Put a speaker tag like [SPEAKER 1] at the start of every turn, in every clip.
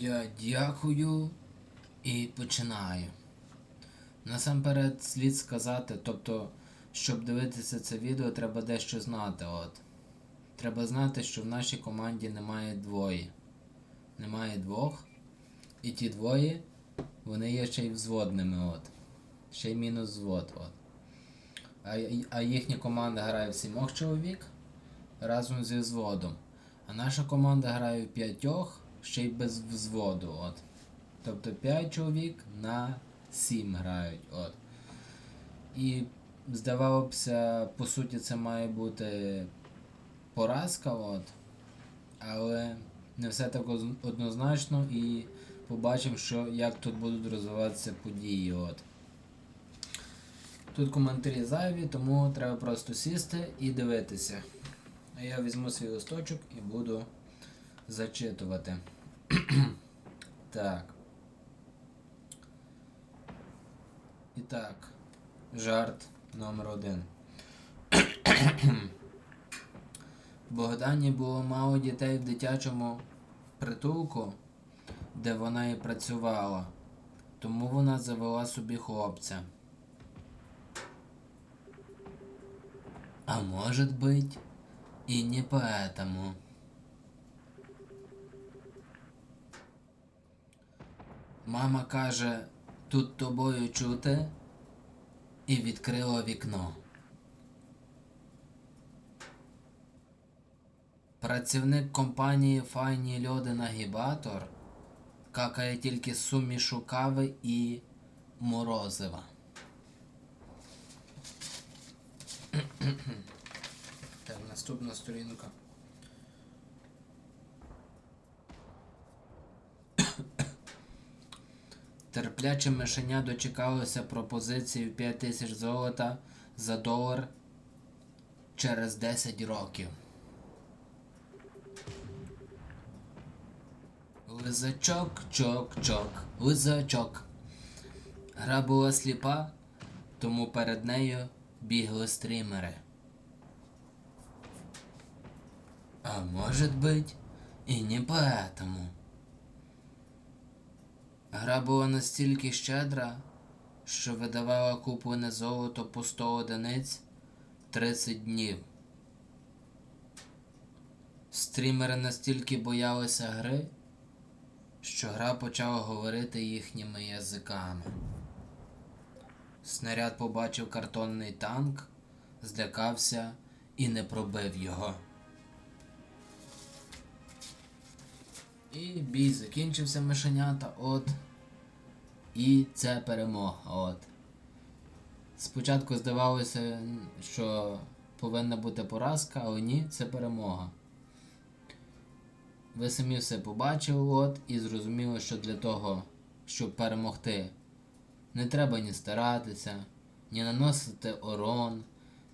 [SPEAKER 1] Я дякую і починаю. Насамперед слід сказати, тобто, щоб дивитися це відео, треба дещо знати. От. Треба знати, що в нашій команді немає двоє. Немає двох. І ті двоє, вони є ще й взводними. От. Ще й мінус взвод. От. А, а їхня команда грає в сімох чоловік разом зі взводом. А наша команда грає в п'ятьох, ще й без взводу. От. Тобто 5 чоловік на 7 грають. От. І здавалося, по суті, це має бути поразка, от. але не все так однозначно і побачимо, що, як тут будуть розвиватися події. От. Тут коментарі зайві, тому треба просто сісти і дивитися. А я візьму свій листочок і буду зачитувати. так. І так. Жарт номер один. Богдані було мало дітей в дитячому притулку, де вона і працювала. Тому вона завела собі хлопця. А может быть, и не поэтому. Мама каже, тут тобою чути, і відкрила вікно. Працівник компанії Файні Льоди Нагібатор какає тільки сумішу кави і морозива. Так, наступна сторінка. Терпляче мишеня дочекалося пропозиції в 5 тисяч золота за долар через 10 років. Лизачок, чок, чок, лизачок. Гра була сліпа, тому перед нею бігли стрімери. А может быть, и не поэтому. Гра була настільки щедра, що видавала куплене золото по 100 одиниць 30 днів. Стрімери настільки боялися гри, що гра почала говорити їхніми язиками. Снаряд побачив картонний танк, злякався і не пробив його. І бій закінчився мишенята, от. І це перемога. От. Спочатку здавалося, що повинна бути поразка, але ні, це перемога. Ви самі все побачили, от, і зрозуміли, що для того, щоб перемогти, не треба ні старатися, ні наносити урон,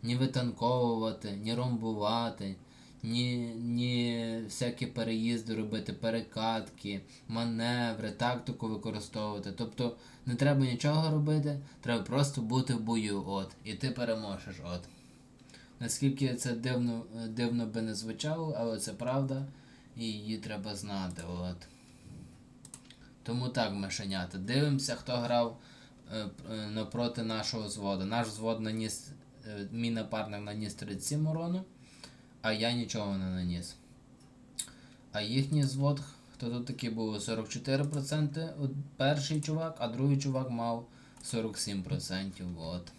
[SPEAKER 1] ні витанковувати, ні ромбувати, ні, ні всякі переїзди робити, перекатки, маневри, тактику використовувати. Тобто не треба нічого робити, треба просто бути в бою, от, і ти переможеш. От. Наскільки це дивно, дивно би не звучало, але це правда, і її треба знати. От. Тому так, мишенята. Дивимося, хто грав е, е, напроти нашого взводу. Наш взвод наніс, е, мій напарник наніс 37 урону, а я нічого не наніс. А їхній взвод, хто тут такий був, 44% перший чувак, а другий чувак мав 47%. От.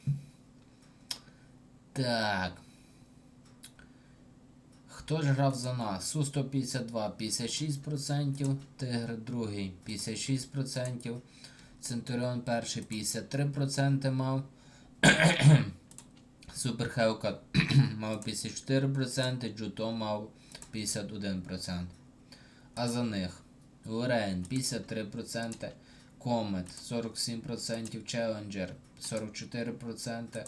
[SPEAKER 1] Так. Хто ж грав за нас? Су-152 56%, Тигр другий 56%, Центуріон перший 53% мав. Супер Хелкат мав 54%, Джуто мав 51%. А за них Лорейн 53%, Комет 47%, Челенджер 44%,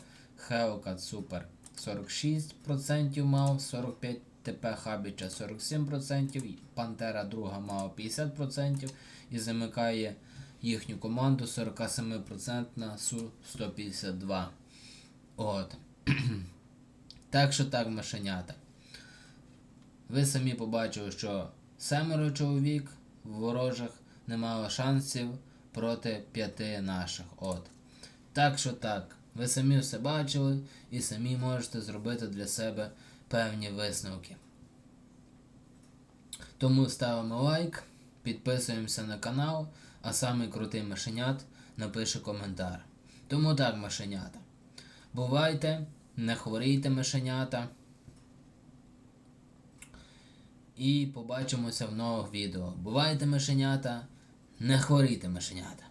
[SPEAKER 1] Hellcat Супер 46% мав, 45 ТП Хабіча 47%, Пантера друга мала 50% і замикає їхню команду 47% на Су-152. От. так що так, мишенята. Ви самі побачили, що семеро чоловік в ворожих не мало шансів проти п'яти наших. От. Так що так, ви самі все бачили і самі можете зробити для себе певні висновки. Тому ставимо лайк, підписуємося на канал, а самий крутий мишенят напише коментар. Тому так, мишенята. Бувайте, не хворійте мишенята. І побачимося в нових відео. Бувайте мишенята, не хворійте мишенята.